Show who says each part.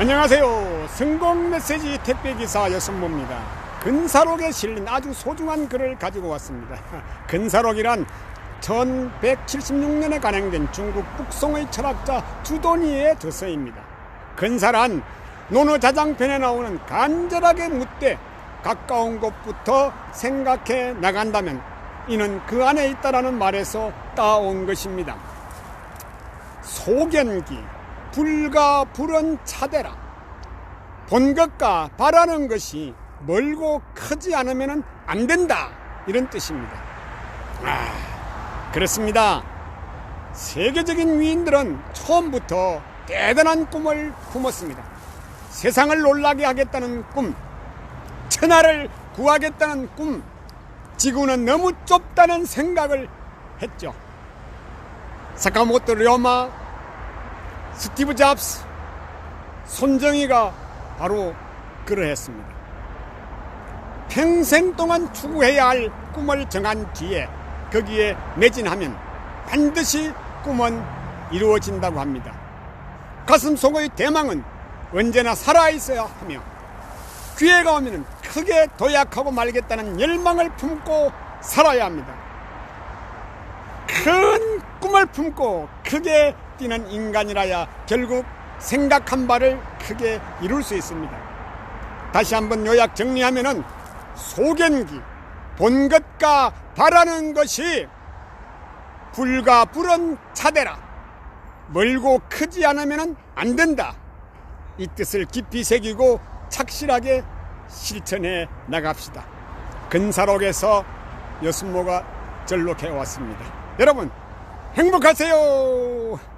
Speaker 1: 안녕하세요. 성공 메시지 택배기사 여선모입니다. 근사록에 실린 아주 소중한 글을 가지고 왔습니다. 근사록이란 1176년에 간행된 중국 북송의 철학자 주도니의 저서입니다. 근사란 논어자장편에 나오는 간절하게 묻되 가까운 곳부터 생각해 나간다면 이는 그 안에 있다라는 말에서 따온 것입니다. 소견기 불과 불은 차대라. 본 것과 바라는 것이 멀고 크지 않으면 안 된다. 이런 뜻입니다. 아 그렇습니다. 세계적인 위인들은 처음부터 대단한 꿈을 품었습니다. 세상을 놀라게 하겠다는 꿈 천하를 구하겠다는 꿈 지구는 너무 좁다는 생각을 했죠. 사카모토 료마 스티브 잡스, 손정희가 바로 그러했습니다. 평생 동안 추구해야 할 꿈을 정한 뒤에 거기에 매진하면 반드시 꿈은 이루어진다고 합니다. 가슴 속의 대망은 언제나 살아있어야 하며 기회가 오면 크게 도약하고 말겠다는 열망을 품고 살아야 합니다. 큰 꿈을 품고 크게 뛰는 인간이라야 결국 생각한 바를 크게 이룰 수 있습니다. 다시 한번 요약 정리하면은 소견기 본 것과 바라는 것이 불과 불은 차대라 멀고 크지 않으면 안 된다 이 뜻을 깊이 새기고 착실하게 실천해 나갑시다. 근사록에서 여순모가 전록해 왔습니다. 여러분 행복하세요.